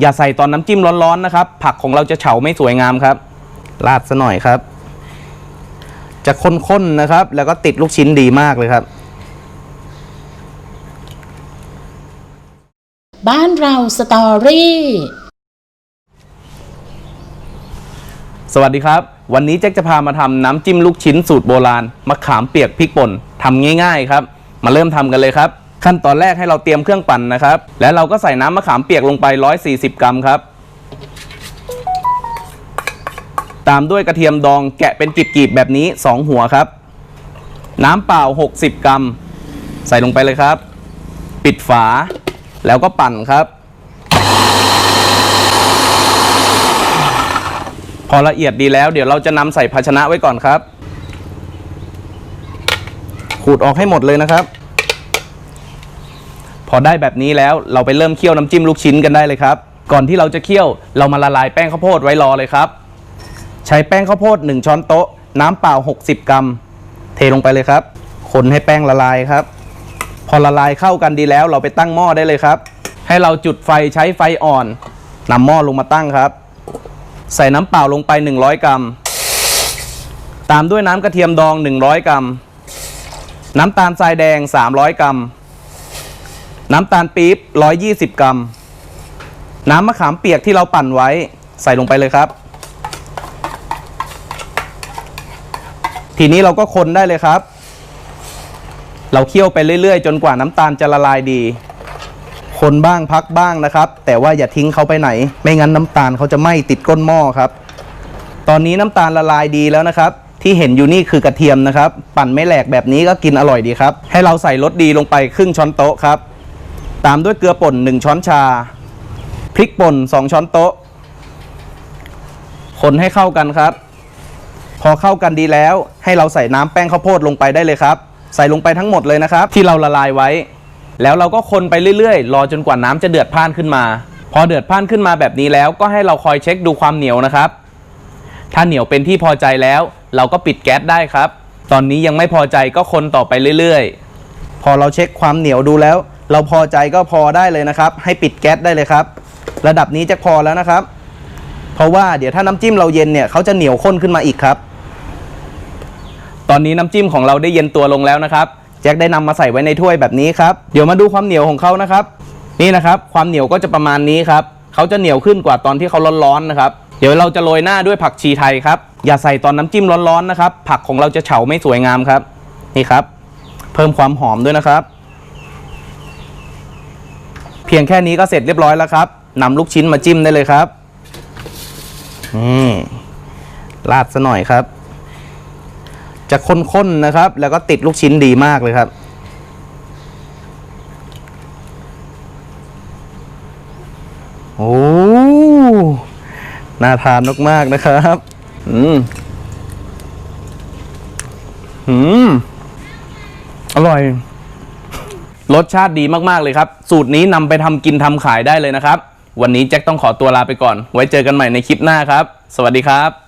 อย่าใส่ตอนน้ำจิ้มร้อนๆนะครับ ผักของเราจะเฉาไม่สวยงามครับราดซะหน่อยครับ จะข้นๆนะครับ แล้วก็ติดลูกชิ้นดีมากเลยครับ บ้านเราสตอรี่สวัสดีครับ วันนี้แจ็คจะพามาทำน้ำจิ้มลูกชิ้นสูตรโบราณมะขามเปียกพริกป่นทำง่าย ๆ ครับ มาเริ่มทำกันเลยครับ ขั้นตอนแรกให้เราเตรียมเครื่องปั่นนะครับ แล้วเราก็ใส่น้ำมะขามเปียกลงไป 140 กรัมครับ ตามด้วยกระเทียมดองแกะเป็นกลีบๆแบบนี้ 2 หัวครับ น้ำเปล่า 60 กรัม ใส่ลงไปเลยครับ ปิดฝา แล้วก็ปั่นครับ พอละเอียดดีแล้วเดี๋ยวเราจะนำใส่ภาชนะไว้ก่อนครับ ขูดออกให้หมดเลยนะครับ พอได้แบบนี้แล้วเราไปเริ่มเคี่ยวน้ำจิ้มลูกชิ้นกันได้เลยครับ ก่อนที่เราจะเคี่ยวเรามาละลายแป้งข้าวโพดไว้รอเลยครับ ใช้แป้งข้าวโพด 1 ช้อนโต๊ะ น้ำเปล่า 60 กรัม เทลงไปเลยครับ คนให้แป้งละลายครับ พอละลายเข้ากันดีแล้วเราไปตั้งหม้อได้เลยครับ ให้เราจุดไฟใช้ไฟอ่อนนำหม้อลงมาตั้งครับ ใส่น้ำเปล่าลงไป 100 กรัม ตามด้วยน้ำกระเทียมดอง 100 กรัม น้ำตาลทรายแดง 300 กรัม น้ำตาลปี๊บ120 กรัม น้ำมะขามเปียกที่เราปั่นไว้ ใส่ลงไปเลยครับ ทีนี้เราก็คนได้เลยครับ เราเคี่ยวไปเรื่อยๆ จนกว่าน้ำตาลจะละลายดี คนบ้างพักบ้างนะครับ แต่ว่าอย่าทิ้งเขาไปไหน ไม่งั้นน้ำตาลเขาจะไหม้ติดก้นหม้อครับ ตอนนี้น้ำตาลละลายดีแล้วนะครับที่เห็นอยู่นี่คือกระเทียมนะครับ ปั่นไม่แหลกแบบนี้ก็กินอร่อยดีครับ ให้เราใส่รสดีลงไปครึ่งช้อนโต๊ะครับ ตามด้วยเกลือป่น 1 ช้อนชา พริกป่น 2 ช้อนโต๊ะ คนให้เข้ากันครับ พอเข้ากันดีแล้วให้เราใส่น้ำแป้งข้าวโพดลงไปได้เลยครับ ใส่ลงไปทั้งหมดเลยนะครับ ที่เราละลายไว้ แล้วเราก็คนไปเรื่อยๆ รอจนกว่าน้ำจะเดือดพ่านขึ้นมา พอเดือดพ่านขึ้นมาแบบนี้แล้วก็ให้เราคอยเช็คดูความเหนียวนะครับ ถ้าเหนียวเป็นที่พอใจแล้ว เราก็ปิดแก๊สได้ครับ ตอนนี้ยังไม่พอใจก็คนต่อไปเรื่อยๆ พอเราเช็คความเหนียวดูแล้ว เราพอใจก็พอได้เลยนะครับ ให้ปิดแก๊สได้เลยครับ ระดับนี้จะพอแล้วนะครับ เพราะว่าเดี๋ยวถ้าน้ำจิ้มเราเย็นเนี่ยเขาจะเหนียวข้นขึ้นมาอีกครับ ตอนนี้น้ำจิ้มของเราได้เย็นตัวลงแล้วนะครับแจ็คได้นำมาใส่ไว้ในถ้วยแบบนี้ครับเดี๋ยวมาดูความเหนียวของเขานะครับ นี่นะครับความเหนียวก็จะประมาณนี้ครับเขาจะเหนียวขึ้นกว่าตอนที่เขาร้อนๆนะครับ เดี๋ยวเราจะโรยหน้าด้วยผักชีไทยครับอย่าใส่ตอนน้ำจิ้มร้อนๆนะครับ ผักของเราจะเฉาไม่สวยงามครับ นี่ครับ เพิ่มความหอมด้วยนะครับ เพียงแค่นี้ก็เสร็จเรียบร้อยแล้วครับนำลูกชิ้นมาจิ้มได้เลยครับนี่ราดซะหน่อยครับ จะข้นๆนะครับ แล้วก็ติดลูกชิ้นดีมากเลยครับโอ้น่าทานมากๆนะครับอืมอืมอร่อย รสชาติดีมากๆเลยครับ สูตรนี้นำไปทำกินทำขายได้เลยนะครับ วันนี้แจ็คต้องขอตัวลาไปก่อน ไว้เจอกันใหม่ในคลิปหน้าครับ สวัสดีครับ